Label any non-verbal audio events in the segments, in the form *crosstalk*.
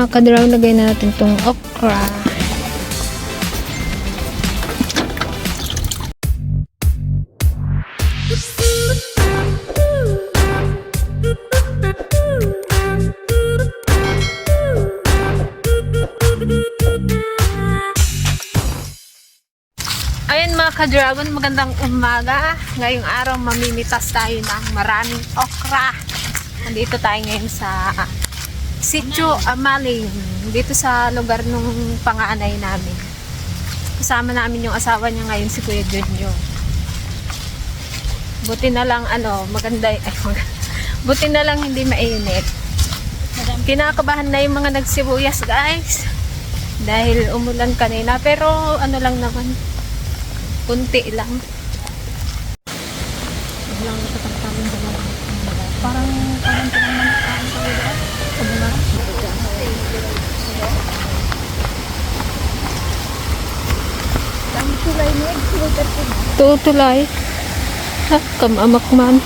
mga kadraw, lagay na natin tong okra. Ayan mga ka-dragon, magandang umaga. Ngayong araw mamimitas tayo ng maraming okra. Nandito tayo ngayon sa Sitio Amaling. Dito sa lugar nung panganay namin. Kasama namin yung asawa niya ngayon, si Kuya Junyo. Buti na lang ano, maganda, *laughs* ay maganda. Buti na lang hindi mainit. Kinakabahan na yung mga nagsibuyas guys. Dahil umulan kanina. Pero ano lang naman, kunti. Lang katamtamin dalawa. Parang parang parang manakain sa lugar. Sa bunga. Tutulay. Ha, kamamak man.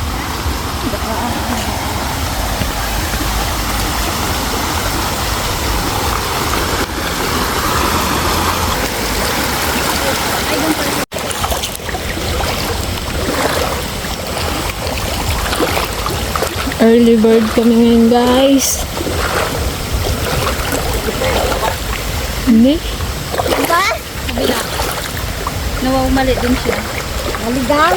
Early bird kami ngayon guys. Hindi. Ba? Kabila. Nawawmali din siya. Maligaw?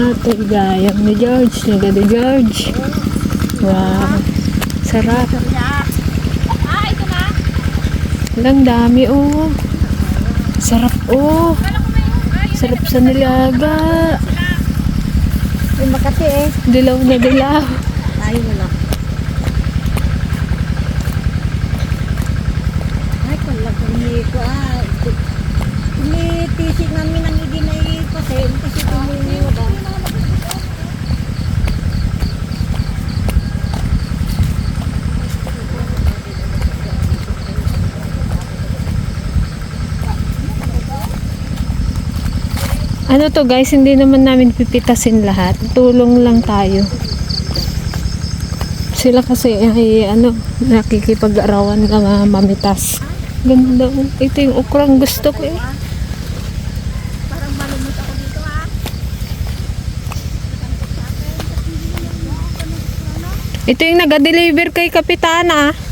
Ate gayam ni George. Ni Gado George. Wow. Sarap. Ah, ito na. Ang dami oh. Sarap oh. Sarap sa nilaga. May Makati eh. Dilaw na dilaw. Tayo. Ay, kala ko ni ko ah. Tumitisik namin ang hindi na ipasin kasi tuminiwa ba. Ano to guys, hindi naman namin pipitasin lahat. Tulong lang tayo. Sila kasi ay ano, nakikipag-arawan na mga mamitas. Ganda. Ito yung ukrang gusto ko eh. Parang malumot ako dito ah. Ito yung nag-deliver kay Kapitana.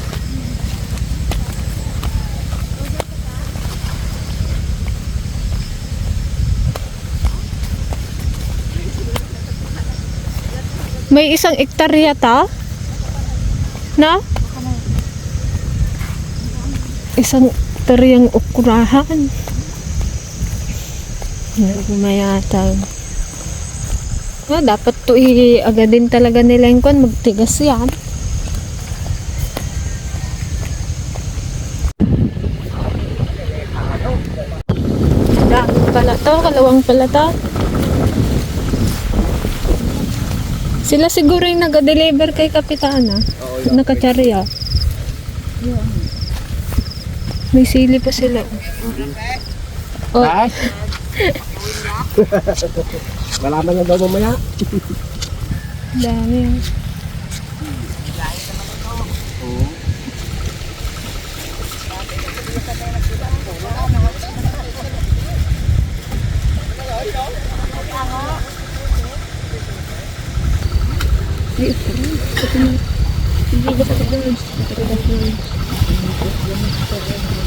May isang ektarya ta? Na? Isang ektaryang ukrahan. Mayatag. Ah, dapat to i-agadin talaga nila yung kwan. Magtigas yan. Dami pala to. Kalawang pala to. Sila siguro yung nag-deliver kay Kapitana. Nakacharya. May sili pa sila. Oh, Ay! *laughs* Malaman na daw mamaya. dami yan. Hindi, dapat ako. Dapat ako.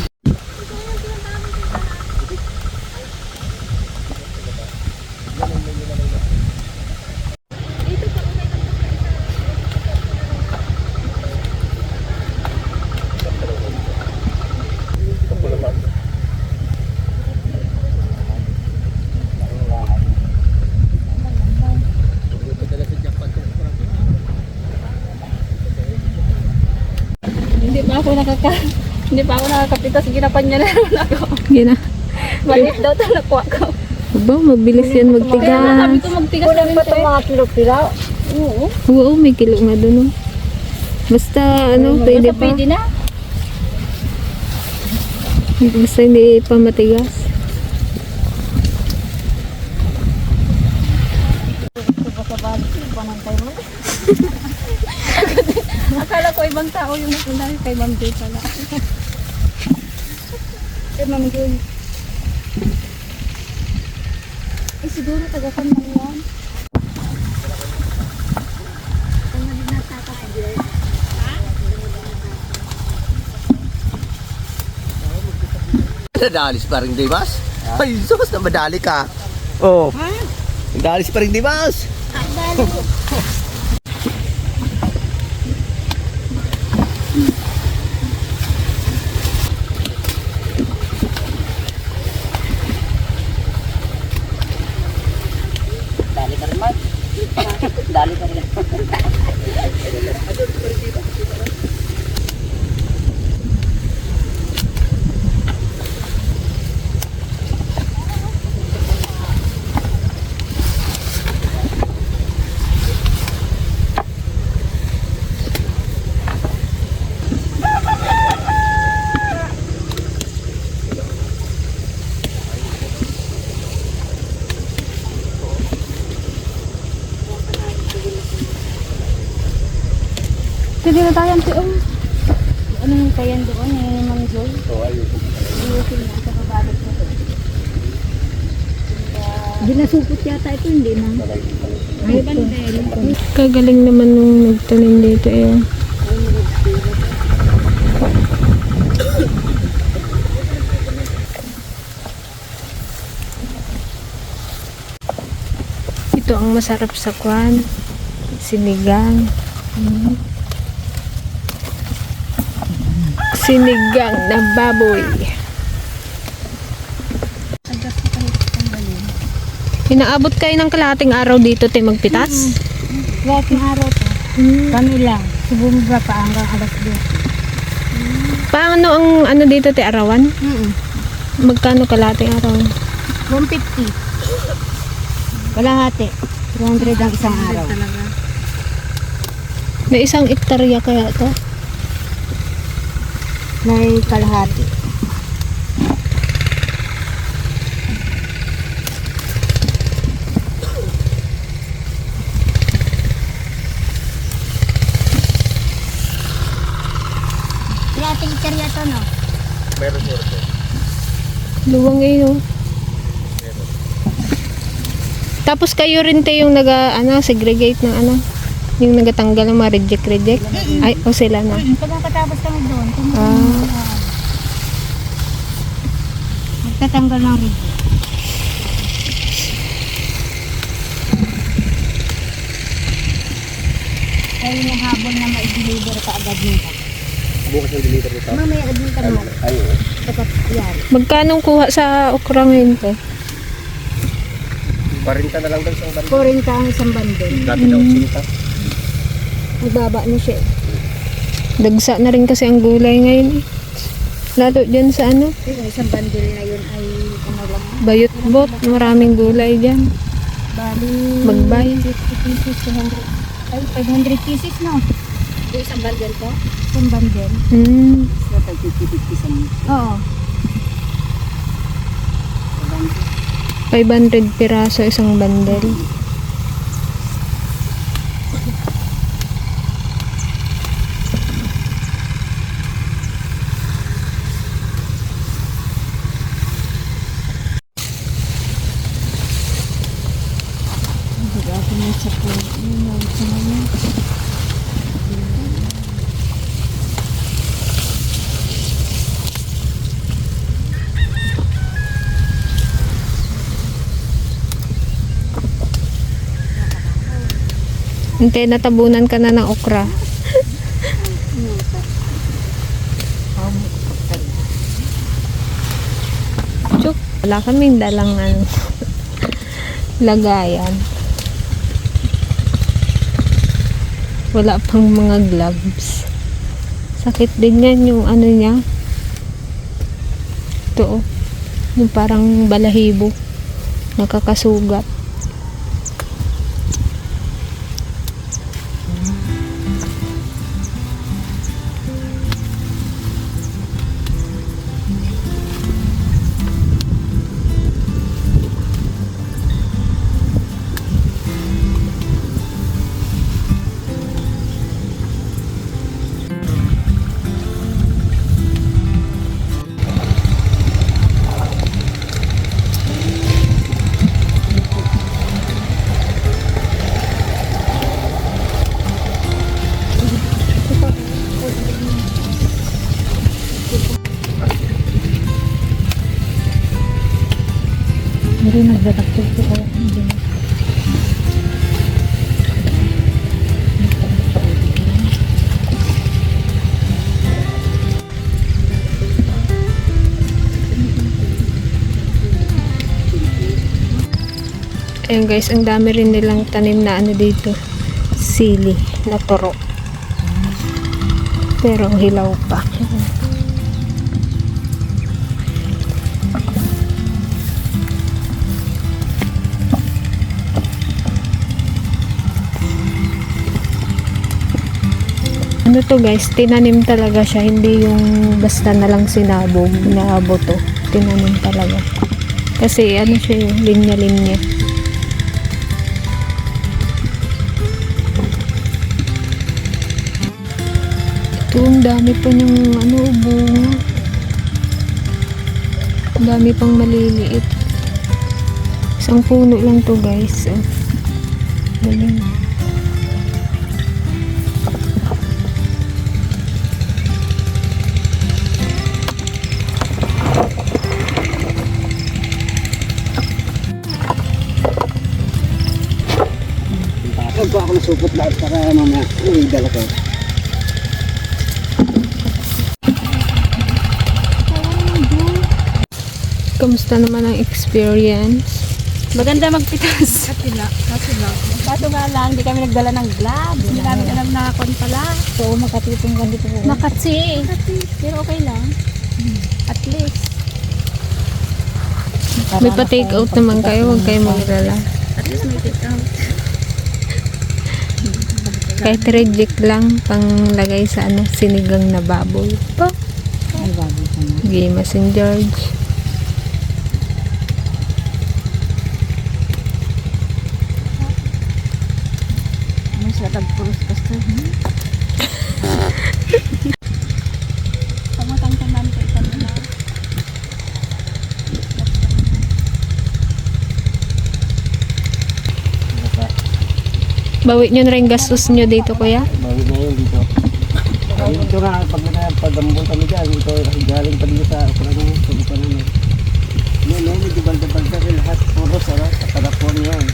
Nakaka... Hindi pa ako nakakapitas. Ginapan niya na *laughs* naman ako. Yan na. Maliit daw ito nakuha ko. Aba, mabilis yan Kaya nga magtigas. sabi ko magtigas na rin siya. mga kilo-kilo. Oo. Oo, may kilo nga doon. oh. Basta ano, pwede Basta pa. pwede na. Basta hindi pa matigas. Ko ibang tao yung napunta kay Ma'am Joy pala. *laughs* kay Ma'am Joy. Eh siguro taga kanman yan. Nadalis pa rin, Dimas? Ay, sus, na madali ka. Oo. Oh. Nadalis pa rin, Dimas? *laughs* Pwede na tayo ang tiong. Ano yung kayan doon ni Ma'am Joy? Oo, ayun. Iusin na sa kabalit na doon. Hindi nasupot yata ito, hindi na. Ay, bandel. Kagaling naman nung nagtanim dito eh. Ito ang masarap sa kwan. Sinigang. Mm. Sinigang na baboy. Inaabot kayo ng kalahating araw dito, te magpitas? Lahat ng araw to. Kami lang. Subumubra pa hanggang alas 2. Paano ang ano dito, te arawan? Mm Magkano kalahating araw? 150. Kalahati. 200 ang isang araw. May isang ektarya kaya to? May kalahati. Kalahating karya to, no? Meron sir. Luwang eh, no? Tapos kayo rin te yung naga, ano, segregate ng ano, yung nagatanggal ng mga reject-reject? Ay, o sila na? Mm-mm. Pagkatapos kami doon, Ah. Ah. magtatanggal ng reject. Ay, habol na ma-deliver ka agad nito. Bukas yung deliver nito. Mamaya admin ka naman. Ay, oo. Magkano kuha sa okra ngayon ko? Parinta na lang daw isang banda. 40 ang isang bandol. Dati daw 80. Ibaba na siya. Eh. Dagsa na rin kasi ang gulay ngayon. Eh. Lalo dyan sa ano? Yung isang bandil na yun ay ano. Bayot-bot. Maraming gulay dyan. Bali. Magbay. 50 pieces, 200. Ay, 500 pieces no? Yung isang bandil to? Isang bandil. Hmm. Sa 50-50 sa Oo. 500 piraso isang bandel. Mm -hmm. Hintay, natabunan ka na ng okra. Chuk, wala kaming dalang ano, lagayan. Wala pang mga gloves. Sakit din yan yung ano niya. Ito oh. Yung parang balahibo. Nakakasugat. Ayun guys, ang dami rin nilang tanim na ano dito. Sili na turo. Pero hilaw pa. Ano to guys, tinanim talaga siya, hindi yung basta na lang sinabog na boto. Tinanim talaga. Kasi ano siya yung linya-linya. Dami pa niyang ano, bunga. Dami pang maliliit. Isang puno lang to guys. Oh. Galing. Huwag ko ako nasupot lahat para mamaya uwi dala ko. Kamusta naman ang experience? Maganda magpitas. Kaso na, kaso nga lang, hindi kami nagdala ng gloves. Hindi namin alam na kon pala. So, makatipong ka dito po. Makatsi. Pero okay lang. At least. May pa-take out naman kayo, huwag kayo maglala. At *laughs* least may take out. Kahit reject lang, pang lagay sa ano, sinigang na baboy. Pa. Ay, bago ka na. Game St. George. Ano siya, tagpuros basta. Hmm? Pangutang tanan ko ito na. Bawi nyo na rin gastos nyo dito, kuya. Bawi na yun dito. Dito na, pag nagpadambol kami dyan, ito galing pa dito sa kurang sa namin. Yun, no, medyo balda-balda rin lahat. Puro sa sa karapon yun.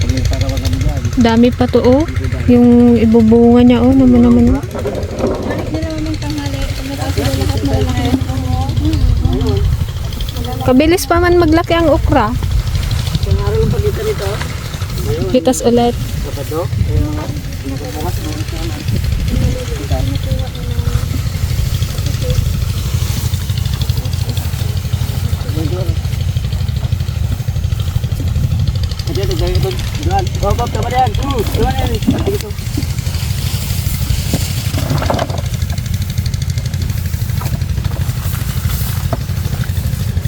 Pag may parawan kami dyan. Dami pa to, oh. Yung ibubunga niya, oh, naman naman. oh. Hindi naman yung tanghali. Kung nakasila lahat malalaki. Kabilis pa man maglaki ang okra. Kung araw yung pagkita nito, Hitas ulit. Sabado, nakabukas mo ito na. Aja tu jaga tu jual. Kau kau coba dia. Tu, coba dia ni. Pati gitu.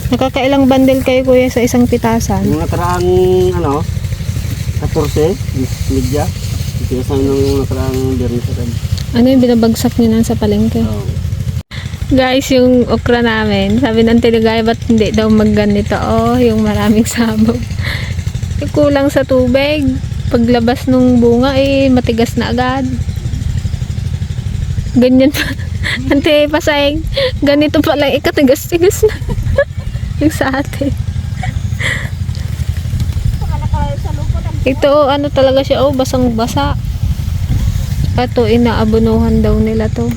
Nakakailang bundle kayo, kuya, sa isang pitasan? Yung nakaraang ano, 14, media. Ito sa nung nakaraang biyernes sa kan. Ano yung binabagsak nyo na sa palengke? Oh. Guys, yung okra namin, sabi ng tinigay, ba't hindi daw magganito? Oh, yung maraming *laughs* sabog. Eh, kulang sa tubig. Paglabas nung bunga, eh, matigas na agad. Ganyan pa. *laughs* Ante, pasayang. Ganito pala, eh, katigas-tigas na. *laughs* yung sa atin. Ito, ano talaga siya, oh, basang-basa. Ito, inaabunuhan daw nila to.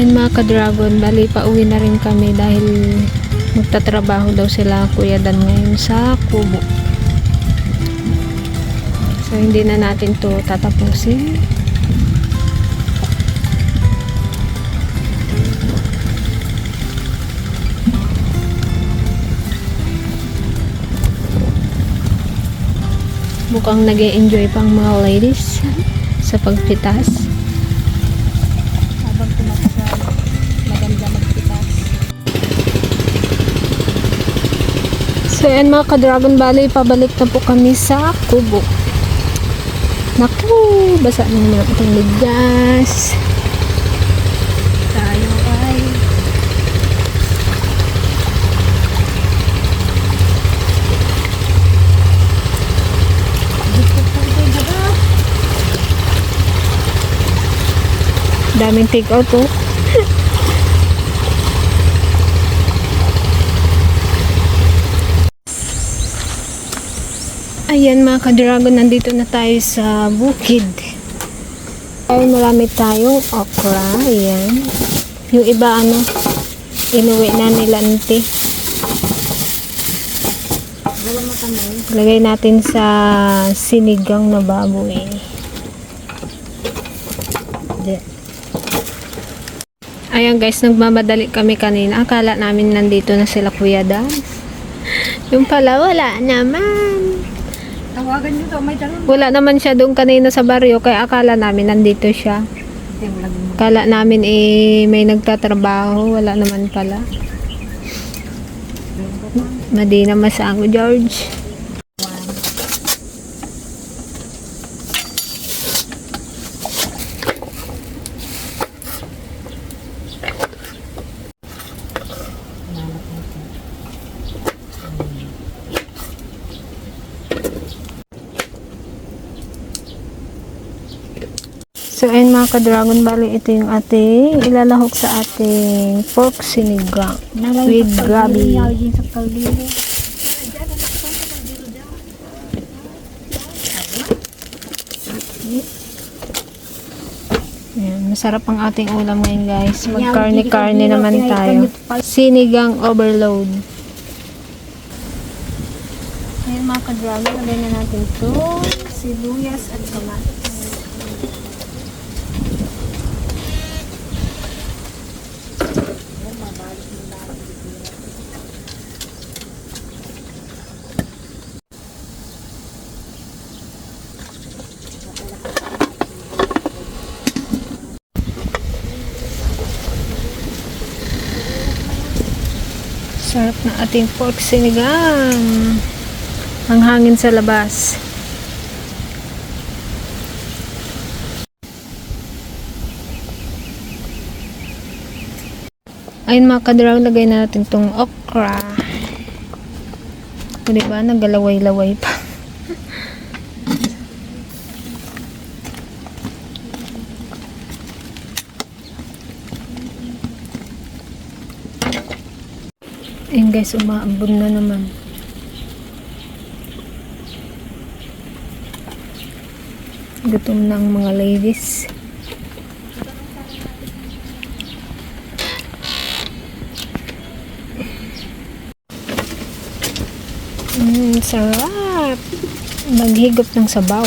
Ayun mga ka-dragon, bali pa uwi na rin kami dahil magtatrabaho daw sila Kuya Dan ngayon sa Kubo. So hindi na natin to tatapusin. Mukhang nag enjoy pang mga ladies sa pagpitas. So yan mga ka-Dragon Valley, pabalik na po kami sa Kubo. Naku, basa na naman itong ligas. Tayo ay Daming take out oh. Ayan mga ka-dragon, nandito na tayo sa bukid. Ay, marami tayong okra. Ayan. Yung iba ano, inuwi na nila nti. Lagay natin sa sinigang na baboy. Ayan guys, nagmamadali kami kanina. Akala namin nandito na sila Kuya Dan. Yung pala wala naman. Tawagan nyo daw, may dalon. Wala naman siya doon kanina sa baryo kaya akala namin nandito siya. Akala namin eh may nagtatrabaho, wala naman pala. Madi na masango, George. So, ayun mga ka-Dragon Valley, ito yung ating ilalahok sa ating pork sinigang with kaldero. Ayan, masarap ang ating ulam ngayon guys. Magkarne-karne naman tayo. Sinigang overload. Ayan mga ka-Dragon, lagay na natin ito. Sibuyas at kamatis. Sarap ng ating pork sinigang. Ang hangin sa labas. Ayun mga kadrag, lagay na natin tong okra. O diba, naggalaway-laway pa. Ayun guys, umaambon na naman. Gutom na ang mga ladies. Mm, sarap. Maghigop ng sabaw.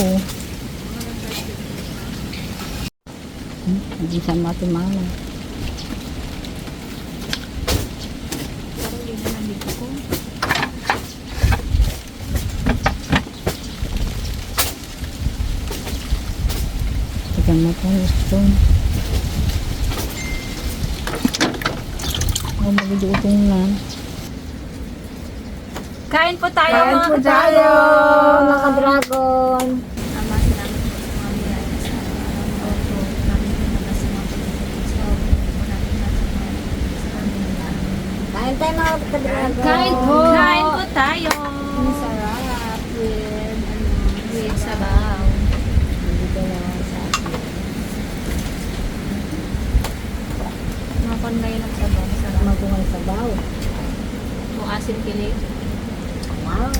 Hindi sa matimana. Tignan mo po gusto. Ako magdudutong lang. Kain po tayo Kain mga po tayo, mga dragon. Kain tayo mga kadrago. Kain po. Kain po tayo. Masarap with, ano, With sabaw. Dito lang sa akin. Makon na maguhang sabaw. Kung asin kili. Wow.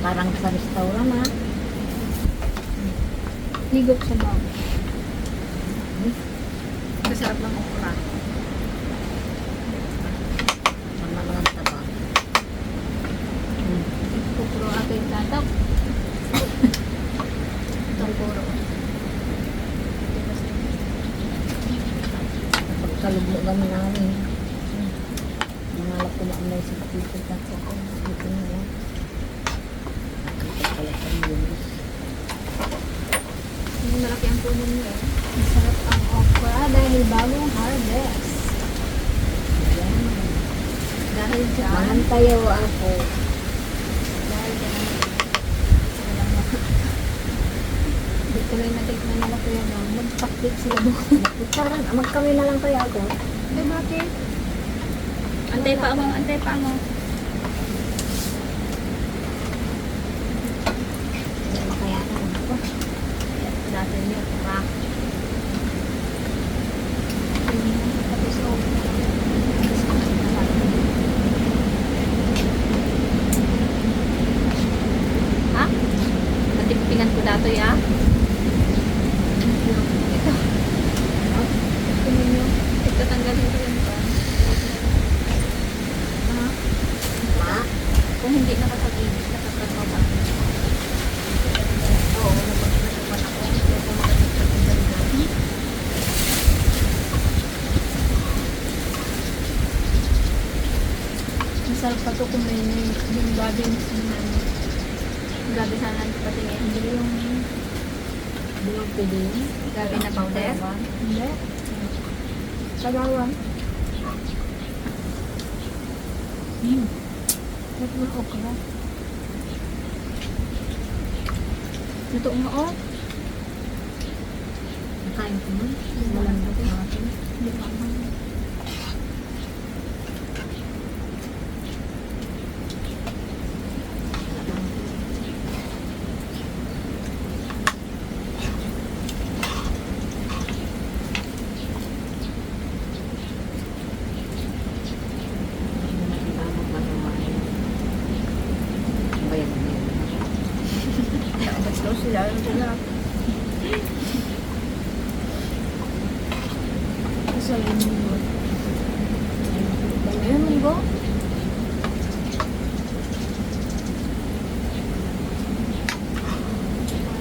Parang sa restaurant ha. Higop sabaw. Hmm. Kasarap ng okra. Mamalang sabaw. Hmm. Kukuro ako yung tatak. Itong kuro. Pagkalubog kami namin. Nangalap ko na sa ako. Dito na yan. Puno niya. Masarap ang okra dahil bagong harvest. Dahil dyan, ako. dahil dyan, hindi ko lang natikman nila kuya na sila doon. Magkami na lang tayo ako. Eh, bakit? Antay pa mo, antay pa mo. Makayanan ako. Dati niya, okra. Tapos okra. Ha? Natipingan ko dato ya. Ito. Tingnan nyo. Ito tanggalin ko yan pa. Ha? Ma? Kung hindi nakakag-ibig, nakakagawa. Oo, napag-nagawan ako. Hindi ako makakagpag-ibig na. Masarap pa ito kung may may- yung gabi yung gabi sana patingin. Hindi yung Hindi mo pwede yun. gabi na powder. Hindi. Sagawan. Hmm. Ba't na okra? Ito nga oh. Nakain ko mo. Malamdag natin. Hindi pa man. Bayan na yan. Basta sila. Sila. Sa linggo. Ayun, linggo.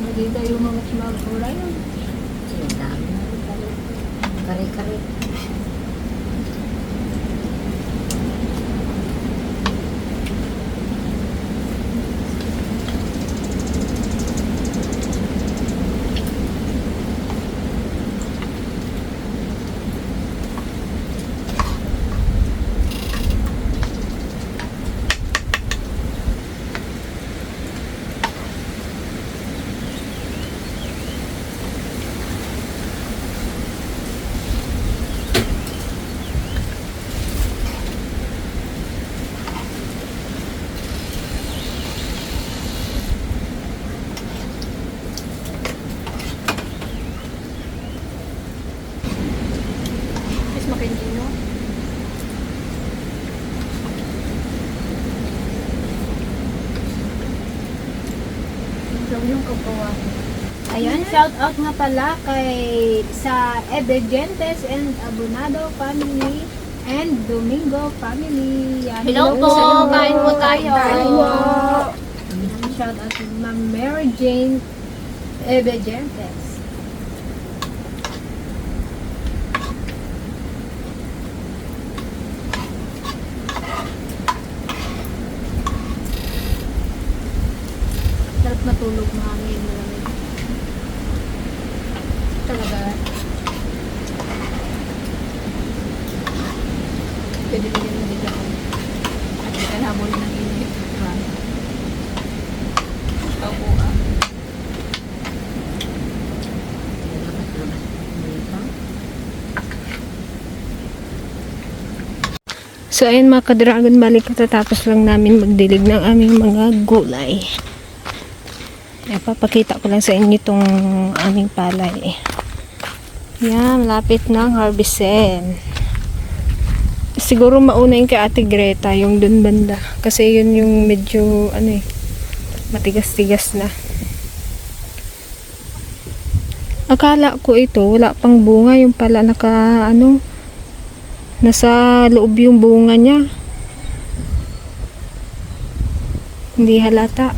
Hindi tayo mga magkulay. Ang dami na rin pala. Kare-kare. Tapos Ikaw yung kapawa. Ayan, shout out nga pala kay sa Ebergentes and Abonado family and Domingo family. Yan. Hello po, kain po tayo. Kain po. Ayan, Shout out to Ma'am Mary Jane Ebergentes. Sarap matulog, mahangin, malamig. Talaga. Pwede yung nila ko. At hindi ka nahabol ng init. Ah. So ayun mga ka-dragon balik katatapos lang namin magdilig ng aming mga gulay. Ipapakita ko lang sa inyo itong aming palay. Yan, malapit ng harvestin. Siguro mauna yung kay Ate Greta, yung dun banda. Kasi yun yung medyo, ano eh, matigas-tigas na. Akala ko ito, wala pang bunga. Yung pala naka, ano, nasa loob yung bunga niya. Hindi halata.